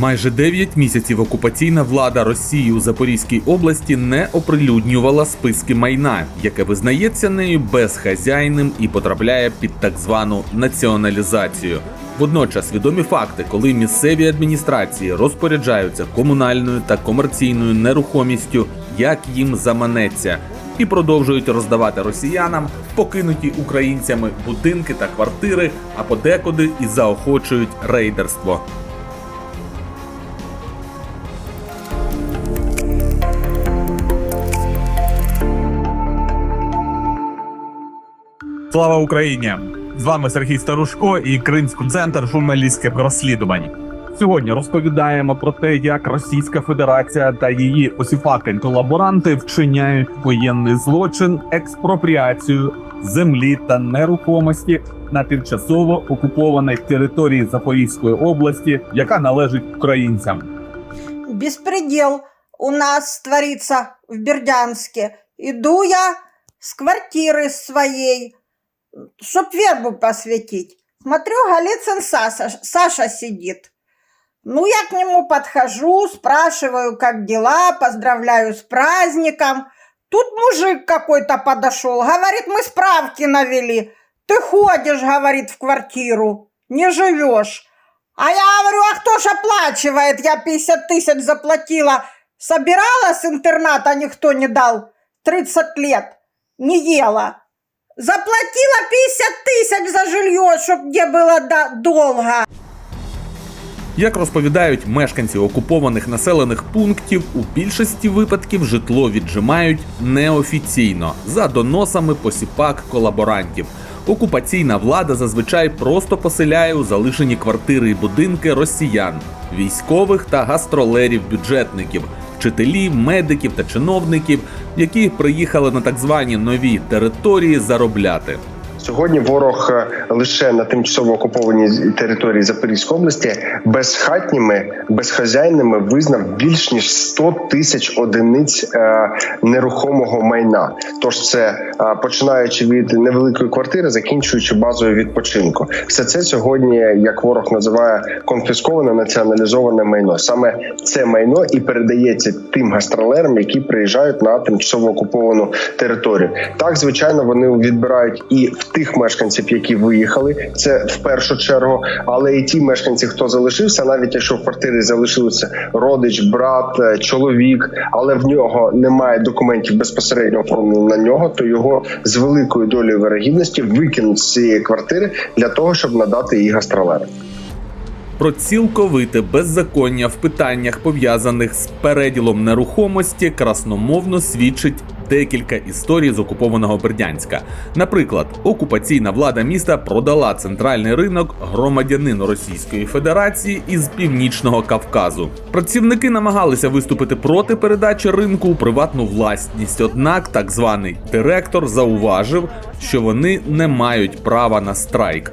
Майже 9 місяців окупаційна влада Росії у Запорізькій області не оприлюднювала списки майна, яке визнається нею безхазяйним і потрапляє під так звану націоналізацію. Водночас відомі факти, коли місцеві адміністрації розпоряджаються комунальною та комерційною нерухомістю, як їм заманеться, і продовжують роздавати росіянам покинуті українцями будинки та квартири, а подекуди і заохочують рейдерство. Слава Україні! З вами Сергій Старушко і Кримський центр журналістських розслідувань. Сьогодні розповідаємо про те, як Російська Федерація та її осіфакен колаборанти вчиняють воєнний злочин, експропріацію землі та нерухомості на тимчасово окупованій території Запорізької області, яка належить українцям. беспредел у нас творится в Бердянске. Иду я с квартиры своей, чтоб вербу посвятить. Смотрю, Голицын Саша, Саша сидит. Ну, я к нему подхожу, спрашиваю, как дела, поздравляю с праздником. Тут мужик какой-то подошел, говорит, мы справки навели. Ты ходишь, говорит, в квартиру, не живешь. А я говорю, а кто ж оплачивает? Я 50 тысяч заплатила. Собирала с интерната, никто не дал. 30 лет. Не ела. Заплатила 50 тысяч за жилье, чтоб где было до- долго. Як розповідають мешканці окупованих населених пунктів, у більшості випадків житло віджимають неофіційно за доносами посіпак колаборантів. Окупаційна влада зазвичай просто поселяє у залишені квартири і будинки росіян, військових та гастролерів-бюджетників, вчителів, медиків та чиновників, які приїхали на так звані нові території заробляти. Сьогодні ворог е, лише на тимчасово окупованій території Запорізької області безхатніми, безхазяйними визнав більш ніж 100 тисяч одиниць е, нерухомого майна. Тож це е, починаючи від невеликої квартири, закінчуючи базою відпочинку. Все це сьогодні, як ворог називає, конфісковане націоналізоване майно. Саме це майно і передається тим гастролерам, які приїжджають на тимчасово окуповану територію. Так, звичайно, вони відбирають і в тих мешканців, які виїхали, це в першу чергу, але і ті мешканці, хто залишився, навіть якщо в квартирі залишився родич, брат, е, чоловік, але в нього немає документів безпосередньо оформлено на нього, то його з великою долею вирогідності викинуть з цієї квартири для того, щоб надати її гастролерам. Про цілковите беззаконня в питаннях, пов'язаних з переділом нерухомості, красномовно свідчить декілька історій з окупованого Бердянська. Наприклад, окупаційна влада міста продала центральний ринок громадянину Російської Федерації із північного Кавказу. Працівники намагалися виступити проти передачі ринку у приватну власність. Однак, так званий директор зауважив, що вони не мають права на страйк.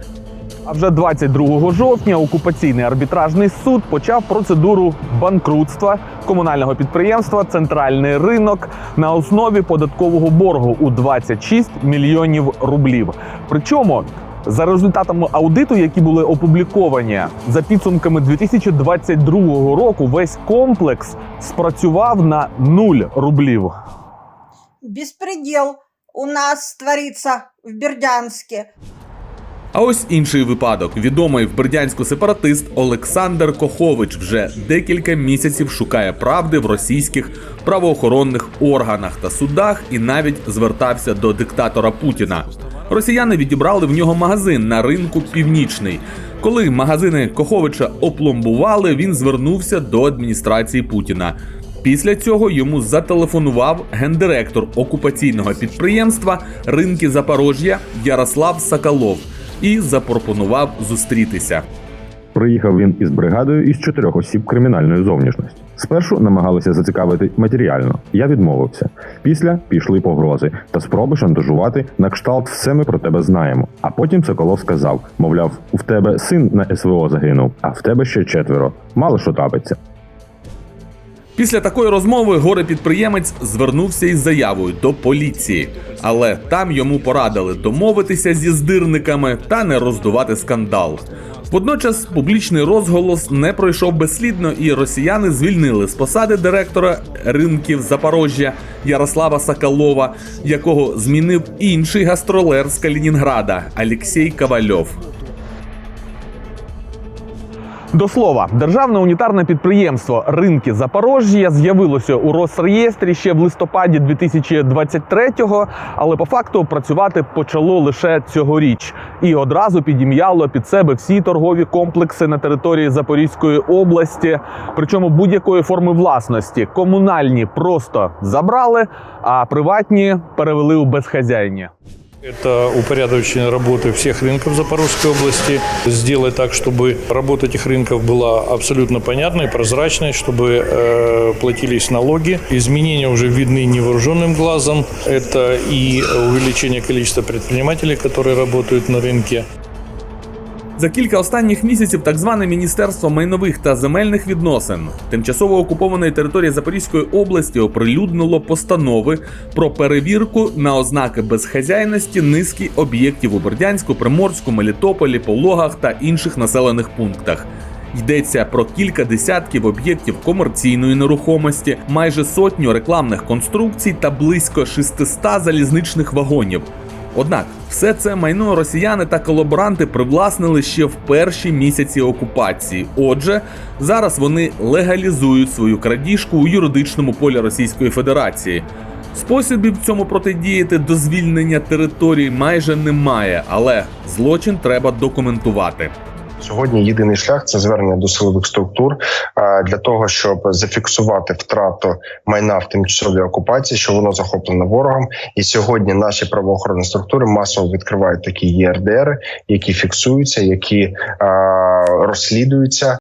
А вже 22 жовтня окупаційний арбітражний суд почав процедуру банкрутства комунального підприємства Центральний ринок на основі податкового боргу у 26 мільйонів рублів. Причому за результатами аудиту, які були опубліковані за підсумками 2022 року, весь комплекс спрацював на 0 рублів. Беспредел у нас творится в Бердянске. А ось інший випадок. Відомий в Бердянську сепаратист Олександр Кохович вже декілька місяців шукає правди в російських правоохоронних органах та судах і навіть звертався до диктатора Путіна. Росіяни відібрали в нього магазин на ринку Північний. Коли магазини Коховича опломбували, він звернувся до адміністрації Путіна. Після цього йому зателефонував гендиректор окупаційного підприємства ринки Запорожжя Ярослав Соколов і запропонував зустрітися. Приїхав він із бригадою із чотирьох осіб кримінальної зовнішності. Спершу намагалися зацікавити матеріально. Я відмовився. Після пішли погрози та спроби шантажувати на кшталт все ми про тебе знаємо. А потім Соколов сказав: мовляв, в тебе син на СВО загинув, а в тебе ще четверо. Мало що трапиться. Після такої розмови горе-підприємець звернувся із заявою до поліції, але там йому порадили домовитися зі здирниками та не роздувати скандал. Водночас публічний розголос не пройшов безслідно, і росіяни звільнили з посади директора ринків Запорожжя Ярослава Соколова, якого змінив інший гастролер з Калінінграда Алексій Ковальов. До слова, державне унітарне підприємство Ринки Запорожжя з'явилося у Росреєстрі ще в листопаді 2023-го, але по факту працювати почало лише цьогоріч і одразу підім'яло під себе всі торгові комплекси на території Запорізької області, причому будь-якої форми власності. Комунальні просто забрали, а приватні перевели у безхазяйні. Это упорядочение работы всех рынков Запорожской области. Сделать так, чтобы работа этих рынков была абсолютно понятной, прозрачной, чтобы э, платились налоги. Изменения уже видны невооруженным глазом. Это и увеличение количества предпринимателей, которые работают на рынке. За кілька останніх місяців так зване Міністерство майнових та земельних відносин тимчасово окупованої території Запорізької області оприлюднило постанови про перевірку на ознаки безхазяйності низки об'єктів у Бердянську, Приморську, Мелітополі, Пологах та інших населених пунктах. Йдеться про кілька десятків об'єктів комерційної нерухомості, майже сотню рекламних конструкцій та близько 600 залізничних вагонів. Однак все це майно росіяни та колаборанти привласнили ще в перші місяці окупації. Отже, зараз вони легалізують свою крадіжку у юридичному полі Російської Федерації. Способів цьому протидіяти до звільнення територій майже немає, але злочин треба документувати. Сьогодні єдиний шлях це звернення до силових структур для того, щоб зафіксувати втрату майна в тимчасовій окупації, що воно захоплено ворогом. І сьогодні наші правоохоронні структури масово відкривають такі ЄРДР, які фіксуються, які розслідуються.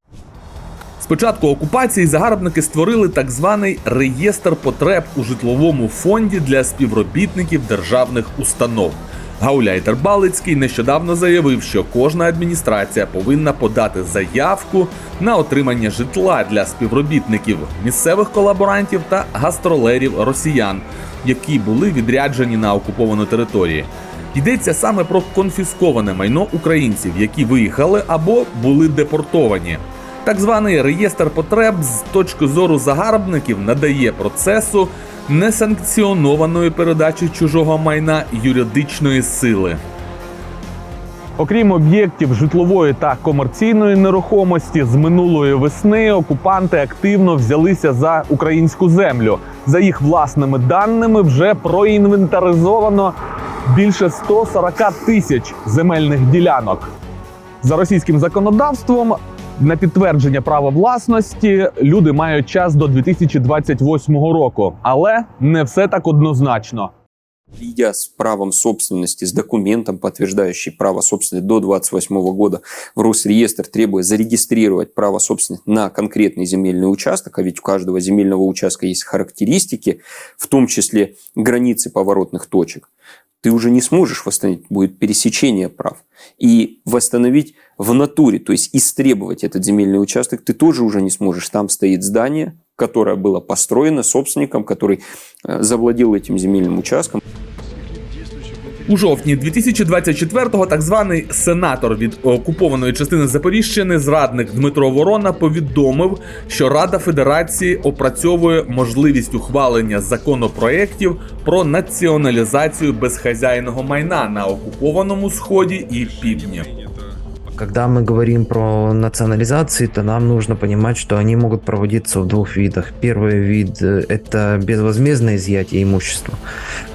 З початку окупації загарбники створили так званий реєстр потреб у житловому фонді для співробітників державних установ. Гауляйтер Балицький нещодавно заявив, що кожна адміністрація повинна подати заявку на отримання житла для співробітників місцевих колаборантів та гастролерів росіян, які були відряджені на окуповану територію. Йдеться саме про конфісковане майно українців, які виїхали або були депортовані. Так званий реєстр потреб з точки зору загарбників надає процесу несанкціонованої передачі чужого майна юридичної сили. Окрім об'єктів житлової та комерційної нерухомості, з минулої весни окупанти активно взялися за українську землю. За їх власними даними, вже проінвентаризовано більше 140 тисяч земельних ділянок. За російським законодавством на підтвердження права власності люди мають час до 2028 року, але не все так однозначно. придя с правом собственности, с документом, подтверждающий право собственности до 28 года в Росреестр, требуя зарегистрировать право собственности на конкретный земельный участок, а ведь у каждого земельного участка есть характеристики, в том числе границы поворотных точек, ты уже не сможешь восстановить, будет пересечение прав. И восстановить в натуре, то есть истребовать этот земельный участок, ты тоже уже не сможешь. Там стоит здание, которое было построено собственником, который э, завладел этим земельным участком. У жовтні 2024-го так званий сенатор від окупованої частини Запоріжщини, зрадник Дмитро Ворона, повідомив, що Рада Федерації опрацьовує можливість ухвалення законопроєктів про націоналізацію безхазяйного майна на окупованому сході і півдні. Когда мы говорим про национализации, то нам нужно понимать, что они могут проводиться в двух видах. Первый вид э, – это безвозмездное изъятие имущества.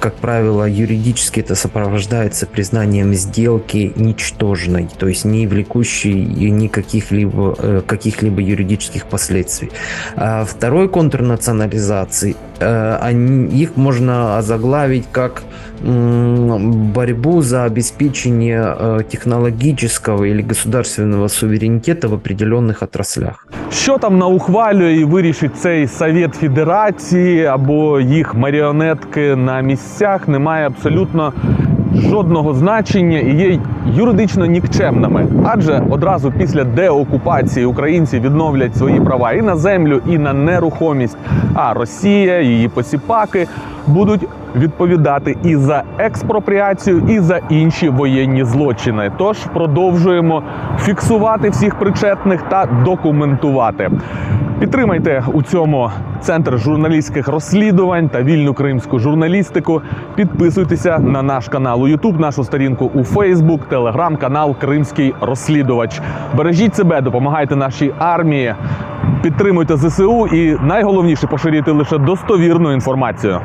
Как правило, юридически это сопровождается признанием сделки ничтожной, то есть не влекущей никаких-либо э, каких-либо юридических последствий. А второй контур национализации они- их можно озаглавить как борьбу за обеспечение э, технологического или государственного суверенитета в определенных отраслях. Що там наухвалює і вирішить цей Совет Федерації або їх маріонетки на місцях, немає абсолютно жодного значення і є юридично нікчемними. Адже одразу після деокупації українці відновлять свої права і на землю, і на нерухомість. А Росія, її посіпаки будуть відповідати і за експропріацію, і за інші воєнні злочини. Тож продовжуємо фіксувати всіх причетних та документувати. Підтримайте у цьому центр журналістських розслідувань та вільну кримську журналістику. Підписуйтеся на наш канал у YouTube, нашу сторінку у Facebook, телеграм-канал Кримський розслідувач. Бережіть себе, допомагайте нашій армії, підтримуйте ЗСУ і найголовніше поширюйте лише достовірну інформацію.